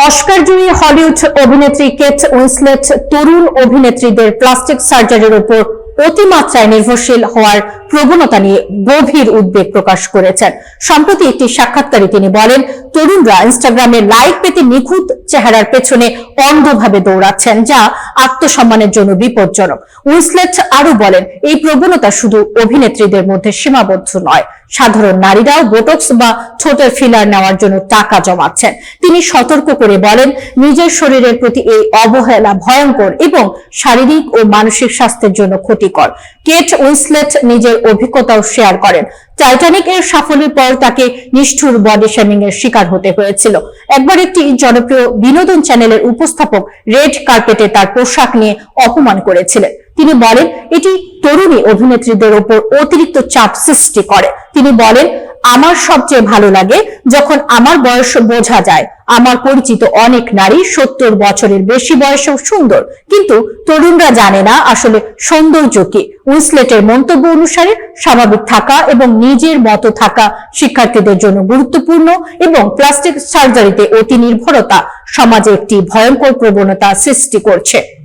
Oscar জয়ী Hollywood অভিনেত্রী Kate Winslet তরুণ অভিনেত্রীদের প্লাস্টিক সার্জারির উপর অতিমাত্রায় নির্ভরশীল হওয়ার প্রবণতা নিয়ে গভীর উদ্বেগ প্রকাশ করেছেন। সম্প্রতি একটি সাক্ষাৎকারে তিনি বলেন, তরুণরা ইনস্টাগ্রামে লাইক পেতে নিখুঁত চেহারার পেছনে অন্ধভাবে দৌড়াচ্ছেন, যা আত্মসম্মানের জন্য বিপজ্জনক। উইন্সলেট আরও বলেন, এই প্রবণতা শুধু অভিনেত্রীদের মধ্যে সীমাবদ্ধ নয়। সাধারণ নারীরাও বোটক্স বা ঠোঁটের ফিলার নেওয়ার জন্য টাকা জমাচ্ছেন। তিনি সতর্ক করে বলেন, নিজের শরীরের প্রতি এই অবহেলা ভয়ঙ্কর এবং শারীরিক ও মানসিক স্বাস্থ্যের জন্য ক্ষতিকর। কেট উইন্সলেট নিজের অভিজ্ঞতাও শেয়ার করেন। টাইটানিক এর সাফল্যের পর তাকে নিষ্ঠুর বডি শেমিং এর শিকার হতে হয়েছিল। একবার একটি জনপ্রিয় বিনোদন চ্যানেলের উপস্থাপক রেড কার্পেটে তার পোশাক নিয়ে অপমান করেছিলেন। তিনি বলেন, এটি তরুণী অভিনেত্রীদের ওপর অতিরিক্ত চাপ সৃষ্টি করে। তিনি বলেন আমার সবচেয়ে ভালো লাগে যখন আমার বয়স বোঝা যায়। আমার পরিচিত অনেক নারী সত্তর বছরের বেশি বয়সেও সুন্দর। কিন্তু তরুণরা জানে না আসলে সৌন্দর্য কি। উইসলেটের মন্তব্য অনুসারে স্বাভাবিক থাকা এবং নিজের মতো থাকা শিক্ষার্থীদের জন্য গুরুত্বপূর্ণ এবং প্লাস্টিক সার্জারিতে অতি নির্ভরতা সমাজে একটি ভয়ঙ্কর প্রবণতা সৃষ্টি করছে।